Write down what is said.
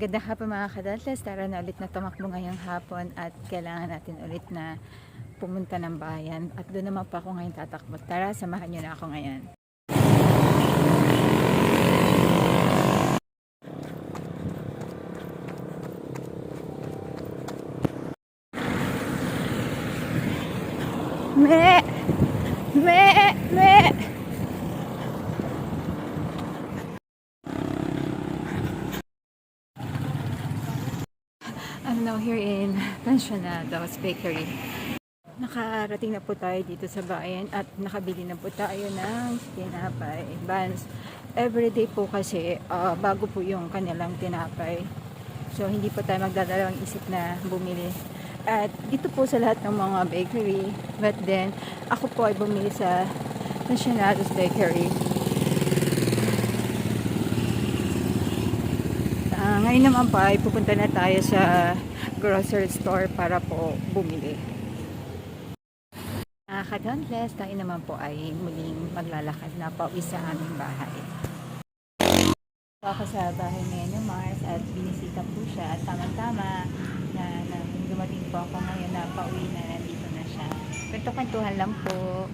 Magandang hapon mga kadatles. Tara na ulit na tumakbo ngayong hapon at kailangan natin ulit na pumunta ng bayan. At doon naman pa ako ngayon tatakbo. Tara, samahan nyo na ako ngayon. Me! Me! Me! I'm now here in Pensionados Bakery. Nakarating na po tayo dito sa bayan at nakabili na po tayo ng tinapay, buns. Everyday po kasi ah, bago po yung kanilang tinapay. So hindi po tayo magdadalawang isip na bumili. At dito po sa lahat ng mga bakery. But then, ako po ay bumili sa Pensionados Bakery. Ngayon naman pa pupunta na tayo sa grocery store para po bumili. Uh, Kadonles, tayo naman po ay muling maglalakad na pauwi sa aming bahay. Ako sa bahay ngayon ni Mars at binisita po siya at tamang-tama na, na dumating po ako ngayon na pauwi na nandito na siya. Kwento-kwentuhan lang po.